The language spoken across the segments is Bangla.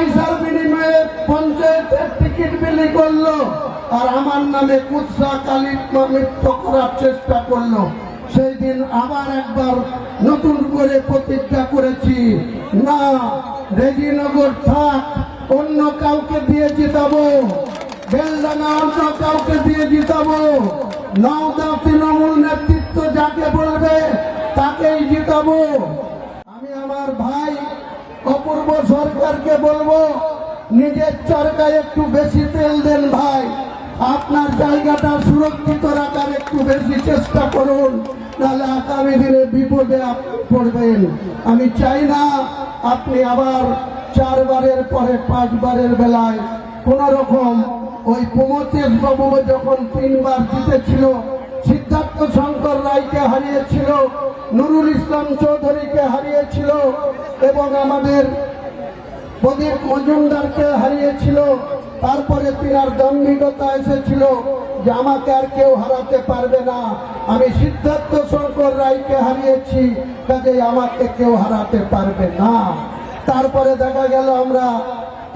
পয়সার বিনিময়ে পঞ্চায়েতের টিকিট বিলি করল আর আমার নামে কুৎসা কালিমা মৃত্য করার চেষ্টা করল। সেই দিন আবার একবার নতুন করে প্রতিজ্ঞা করেছি, না, রেজিনগর থাক, অন্য কাউকে দিয়ে জিতাবো। বেলডাঙ্গা অন্য কাউকে দিয়ে জিতাবো। নওদা তৃণমূল নেতৃত্ব যাকে বলবে তাকেই জিতাবো। অপূর্ব সরকারকে বলব, নিজের চরকায় একটু বেশি তেল দেন ভাই। আপনার জায়গাটা সুরক্ষিত রাখার একটু বেশি চেষ্টা করুন তাহলে আগামী দিনে বিপদে পড়বেন। আমি চাই না আপনি আবার চারবারের পরে পাঁচবারের বেলায় কোন রকম ওই প্রমোতেশ বাবু যখন তিনবার জিতেছিল সিদ্ধার্থ শঙ্কর রায়কে হারিয়েছিল, নুরুল ইসলাম চৌধুরীকে হারিয়েছিল এবং আমাদের প্রদীপ মজুমদারকে হারিয়েছিল। তারপরে তিনার দাম্ভিকতা এসেছিল যে আমাকে আর কেউ হারাতে পারবে না। আমি সিদ্ধার্থ শঙ্কর রায়কে হারিয়েছি কাজে আমাকে কেউ হারাতে পারবে না। তারপরে দেখা গেল আমরা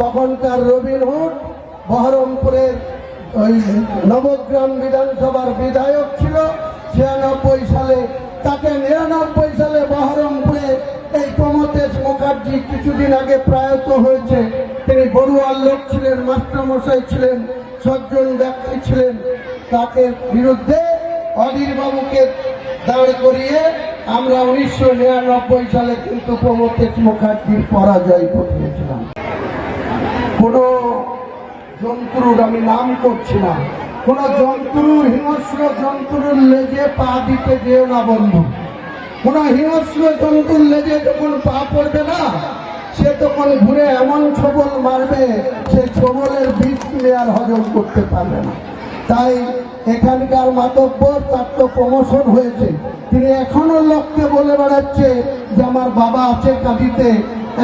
তখনকার রবিনহুড বহরমপুরের ওই নবগ্রাম বিধানসভার বিধায়ক ছিল, ছিয়ানব্বই সালে, তাকে নিরানব্বই সালে বহরমপুরে এই প্রমোতেশ মুখার্জি কিছুদিন আগে প্রয়াত হয়েছে। তিনি বড়ুয়ার লোক ছিলেন, মাস্টারমশাই ছিলেন, সজ্জন ব্যক্তি ছিলেন। তাকে বিরুদ্ধে অধীর বাবুকে দাঁড় করিয়ে আমরা উনিশশো নিরানব্বই সালে কিন্তু প্রমতেশ মুখার্জির পরাজয় ঘটিয়েছিলাম। কোনো জন্তুর আমি নাম করছি না। কোন জন্তুর হিংস্র জন্তুর লেজে পা দিতে যেও না বন্ধু। কোন হিংস্র জন্তুর লেজে যখন পা পড়বে না, সে তখন ঘুরে এমন ছবল মারবে, সে ছবলের বীজ তুমি আর হজম করতে পারবে না। তাই এখানকার মাতব্বর, তার তো প্রমোশন হয়েছে। তিনি এখনও লোককে বলে বেড়াচ্ছে যে, আমার বাবা আছে কাঁদিতে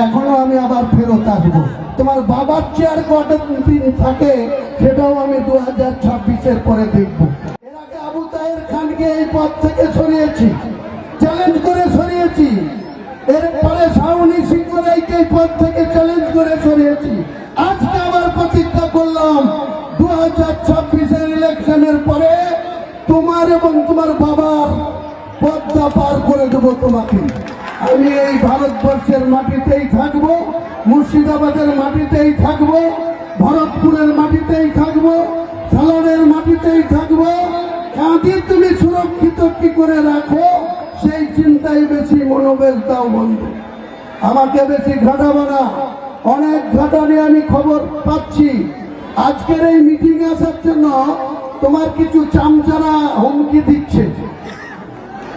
এখনও আমি আবার ফেরত আসব। তোমার বাবার চেয়ার কত দিন থাকে, সেটাও আমি দু হাজার ছাব্বিশের পরে দেখব। এর আগে আবু তাহের খানকে এই পদ থেকে সরিয়েছি চ্যালেঞ্জ করে সরিয়েছি। এরপরে শাওনি সিংহ এই পদ থেকে চ্যালেঞ্জ করে সরিয়েছি। আজকে আবার প্রতিজ্ঞা করলাম দু হাজার ছাব্বিশের ইলেকশনের পরে তোমার এবং তোমার বাবার পদ্মা পার করে দেবো তোমাকে। আমি এই ভারতবর্ষের মাটিতেই থাকব, মুর্শিদাবাদের মাটিতেই থাকব, ভরতপুরের মাটিতেই থাকব সালানের মাটিতেই থাকব। কাঁদি তুমি সুরক্ষিত কি করে রাখো, সেই চিন্তায় বেশি মনোবেশ দাও বন্ধু। আমাকে বেশি ঘাটাবো না অনেক ঘাটানে আমি খবর পাচ্ছি। আজকের এই মিটিং আসার জন্য তোমার কিছু চামচারা হুমকি দিচ্ছে।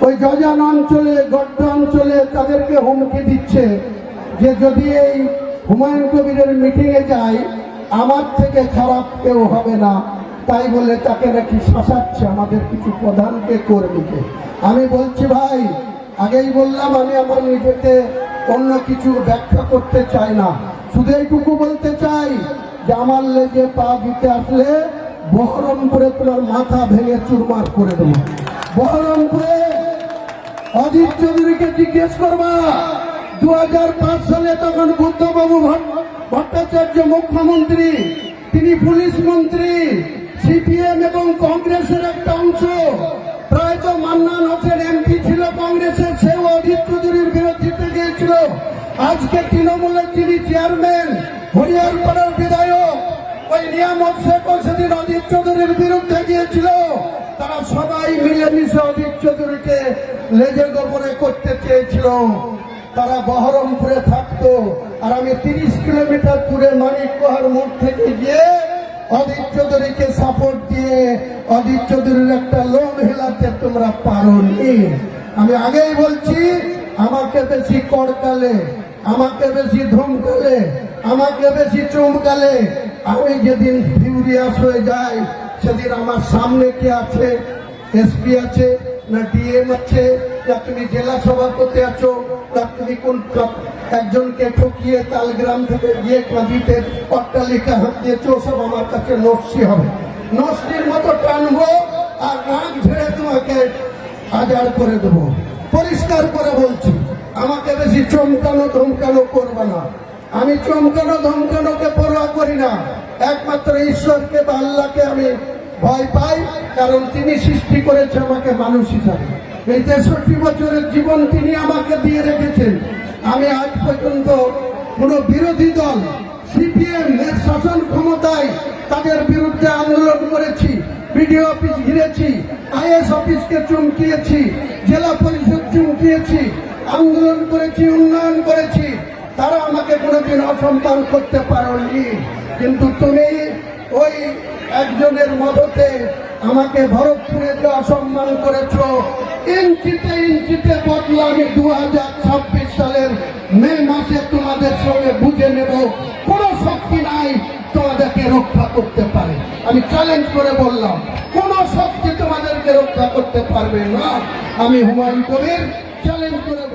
ওই গজান অঞ্চলে, গড্ড অঞ্চলে তাদেরকে হুমকি দিচ্ছে যে যদি এই হুমায়ুন কবিরের মিটিংয়ে যাই আমার থেকে খারাপ কেউ হবে না। তাই বলে তাকে নাকি শাসাচ্ছে, আমাদের কিছু প্রধানকে কর্মীকে আমি বলছি, ভাই, আগেই বললাম আমি আমার নিজেকে অন্য কিছু ব্যাখ্যা করতে চাই না। শুধু এইটুকু বলতে চাই যে আমার লেগে পা দিতে আসলে বহরমপুরে তোমার মাথা ভেঙে চুরমার করে দেবো। বহরমপুরে অজিত চৌধুরীকে জিজ্ঞেস করবা দু হাজার পাঁচ সালে তখন বুদ্ধবাবু ভট্টাচার্য মুখ্যমন্ত্রী, তিনি পুলিশ মন্ত্রী, সিপিএম এবং কংগ্রেসের একটা অংশ। প্রায়ত মান্নান হোসেন এমপি ছিল কংগ্রেসের, সেও অজিত চৌধুরীর বিরোধিতা গিয়েছিল। আজকে তৃণমূলের যিনি চেয়ারম্যান হরিয়ারপাড়ার বিধায়ক, ওই নিয়ামত শেখও সেদিন অজিত চৌধুরীর বিরুদ্ধে গিয়েছিল। তারা সবাই মিলেমিশে অজিত চৌধুরীকে লেজে গোপনে করতে চেয়েছিল। তারা বহরমপুরে থাকতো আর আমি তিরিশ কিলোমিটার দূরে মানিক পাহাড় মোড় থেকে গিয়ে অজিত চৌধুরীকে সাপোর্ট দিয়ে অজিত চৌধুরীর একটা লোন হেলাতে তোমরা পারোনি। আমি আগেই বলছি, আমাকে বেশি কড়কালে, আমাকে বেশি ধমকালে, আমাকে বেশি চমকালে, আমি যেদিন ফিউরিয়াস হয়ে যাই সেদিন আমার সামনে কে আছে? এসপি আছে না ডিএম আছে? না তুমি জেলা সভাপতি আছো? না তুমি কোন একজনকে ঠকিয়ে তালগ্রাম থেকে গিয়ে কাঁদিতে অট্টালিকা হাত দিয়েছ সব আমার কাছে নস্যি হবে। নস্যির মতো টানবো আর নাক ঝেড়ে তোমাকে হাজার করে দেবো। পরিষ্কার করে বলছি, আমাকে বেশি চমকানো ধমকানো করবে না। আমি চমকানো ধমকানোকে পরোয়া করি না। একমাত্র ঈশ্বরকে বা আল্লাহকে আমি ভয় পাই, কারণ তিনি সৃষ্টি করেছে আমাকে মানুষ হিসাবে। এই তেষট্টি বছরের জীবন তিনি আমাকে দিয়ে রেখেছেন। আমি আজ পর্যন্ত কোনো বিরোধী দল, সিপিএম এর শাসন ক্ষমতায় তাদের বিরুদ্ধে আন্দোলন করেছি, বিডিও অফিস ঘিরেছি, আইএস অফিসকে চমকিয়েছি, জেলা পরিষদ চমকিয়েছি, আন্দোলন করেছি, উন্নয়ন করেছি। তারা আমাকে কোনোদিন অসম্মান করতে পারেনি। কিন্তু তুমি ওই একজনের মদতে আমাকে ভরতপুরে যে অসম্মান করেছ, ইঞ্চিতে ইঞ্চিতে বদলা আমি দু হাজার ছাব্বিশ সালের মে মাসে তোমাদের সঙ্গে বুঝে নেব। কোনো শক্তি নাই, তোমাদেরকে রক্ষা করতে পারে। আমি চ্যালেঞ্জ করে বললাম, কোনো শক্তি তোমাদেরকে রক্ষা করতে পারবে না। আমি হুমায়ুন কবির চ্যালেঞ্জ করে